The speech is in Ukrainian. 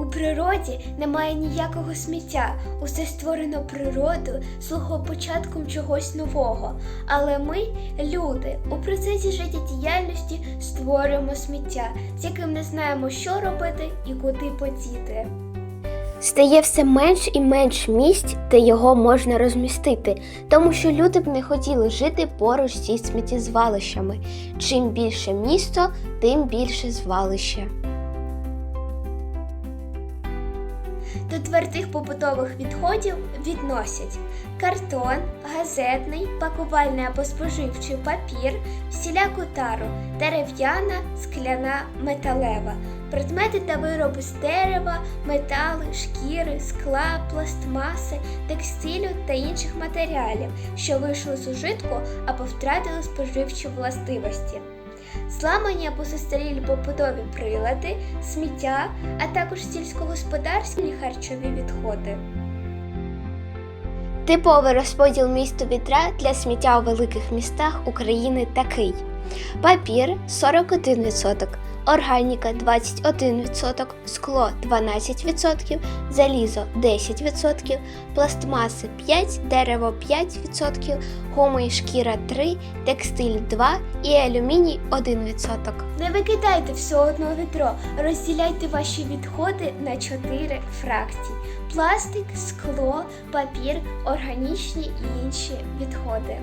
У природі немає ніякого сміття, усе створено природою, слуго початком чогось нового. Але ми, люди, у процесі життєдіяльності створюємо сміття, з яким не знаємо, що робити і куди подіти. Стає все менш і менш місць, де його можна розмістити, тому що люди б не хотіли жити поруч зі сміттєзвалищами. Чим більше місто, тим більше звалище. До твердих побутових відходів відносять картон, газетний, пакувальний або споживчий папір, всіляку тару, дерев'яна, скляна, металева, предмети та вироби з дерева, метали, шкіри, скла, пластмаси, текстилю та інших матеріалів, що вийшли з ужитку або втратили споживчі властивості. Зламані або застарілі побутові прилади, сміття, а також сільськогосподарські харчові відходи. Типовий розподіл місту вітра для сміття у великих містах України такий: папір 41%, органіка 21%, скло 12%, залізо 10%, пластмаси 5%, дерево 5%, гума і шкіра 3%, текстиль 2% і алюміній 1%. Не викидайте все одно відро, розділяйте ваші відходи на чотири фракції: пластик, скло, папір, органічні і інші відходи.